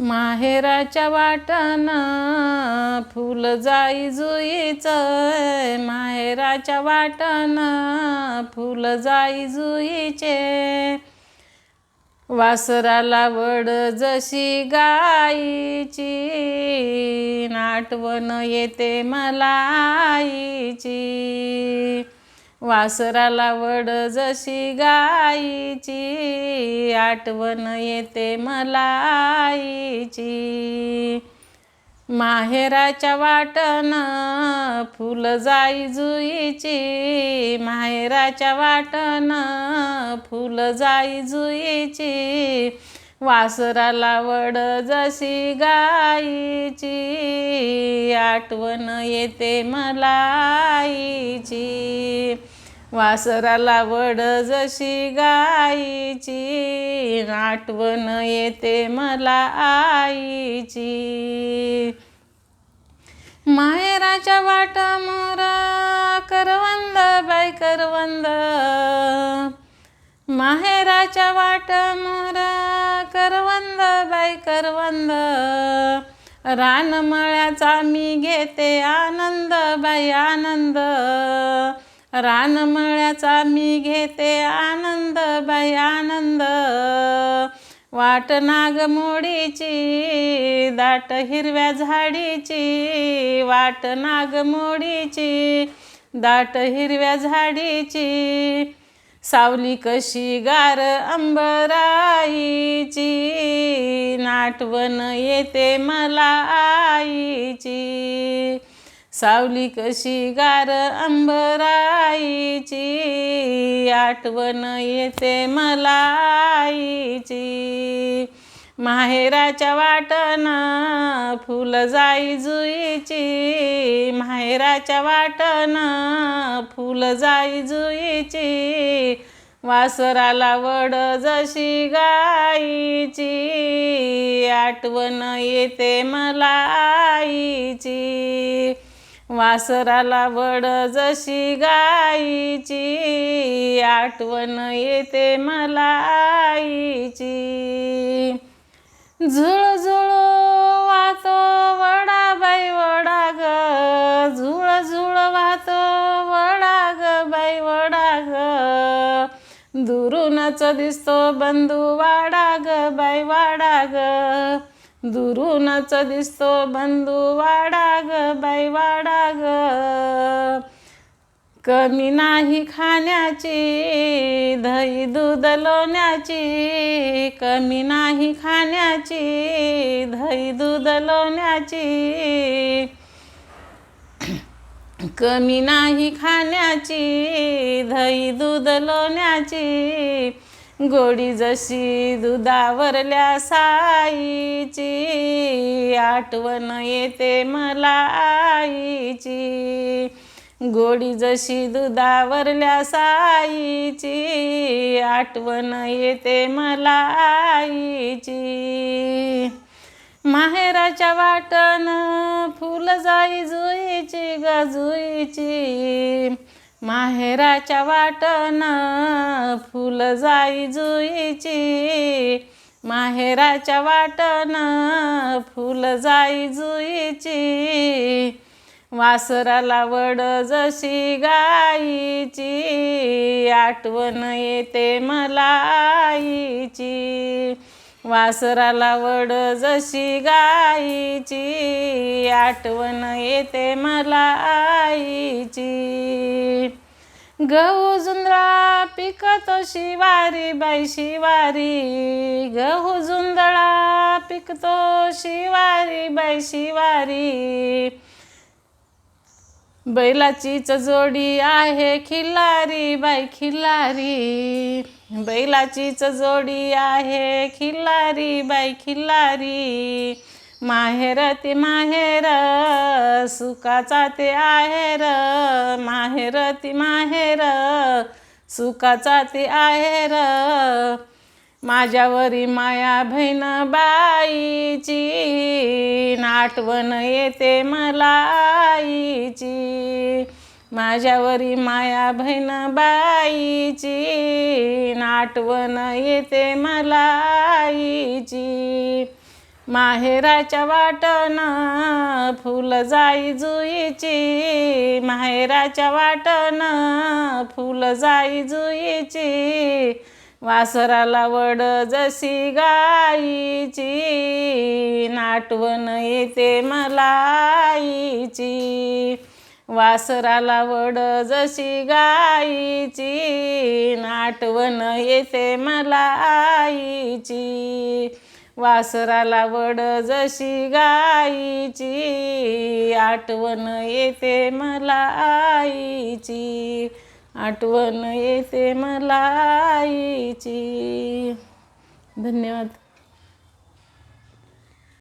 माहेराच्या वाटन फुल जाई जुईचं माहेराच्या वाटन फुल जाई जुईचे वासराला वड जशी गाईची नाटवण येते मला आईची. वासराला वड जशी गाईची आठवण येते मला आईची. माहेराच्या वाटन फुल जाई जुईची माहेराच्या वाटन फुल जाई जुईची. वासराला वड जशी गाईची आठवण येते मला आईची. वासराला वड जशी गाईची आठवण येते मला आईची. माहेराच्या वाट मोरा करवंद बाई करवंद. माहेराच्या वाट मोरा करवंद बाई करवंद. रानमळ्याचा मी घेते आनंद बाई आनंद. रानमळ्याचा मी घेते आनंद बाई आनंद. वाट नागमोडीची दाट हिरव्या झाडीची. वाट नागमोडीची दाट हिरव्या झाडीची. सावली कशी गार अंबराईची नाटवण येते मला आईची. सावली कशी गार अंबराईची आठवण येते मला आईची. माहेराच्या वाटनं फुलं जाई जुईची माहेराच्या वाटनं फुलं जाई जुईची. वासराला वड जशी गाईची आठवण येते मला आईची. वासराला वड जशी गाईची आठवण येते मला आईची. झुळ झुळ वाहतो वडा बाई वडा ग झुळ झुळ वाहतो वडा ग बाई वडा ग दुरूनच दिसतो बंधू वाडा ग बाई वाडा ग दुरूनच दिसतो बंधू वाडा ग बाई वाडा ग कमी नाही खाण्याची दही दूध लोण्याची. कमी नाही खाण्याची दही दूध लोण्याची. कमी नाही खाण्याची दही दूध लोण्याची. गोडी जशी दुधावरल्या साईची आठवण येते मला आईची. गोडी जशी दुधावरल्या साईची आठवण येते मला आईची. माहेराच्या वाटण फुल जाई जुईची ग जुईची. माहेराच्या वाटन फुल जाई जुईची. माहेराच्या वाटन फुल जाई जुईची. वासराला वड जशी गाईची आठवण येते मलाईची वासराला वड जशी गाईची आठवण येते मला आईची. गहू जुंदळा पिकतो शिवारी बाई शिवारी. गहू जुंदळा पिकतो शिवारी बाई शिवारी. बैलाचीच जोडी आहे खिल्लारी बाई खिल्लारी बैलाचीच जोडी आहे खिल्लारी बाई खिल्लारी माहेर ते माहेर सुखाचा ते आहेर. माहेर ती माहेर सुखाचा ते आहेर. माझ्यावरी माया बहीण बाईची आठवण येते मला आईची. माझ्यावरी माया बहीण बाईची आठवण येते मला आईची. माहेराच्या वाटन फुल जाई जुईची माहेराच्या वाटन फुल जाई जुईची. वासराला वड जशी गाईची नाटवण येते मलाईची वासराला वड जशी गाईची नाटवण येते मला आईची. वासराला वड जशी गाईची आठवण येते मला आईची. आठवण येते मला आईची. धन्यवाद.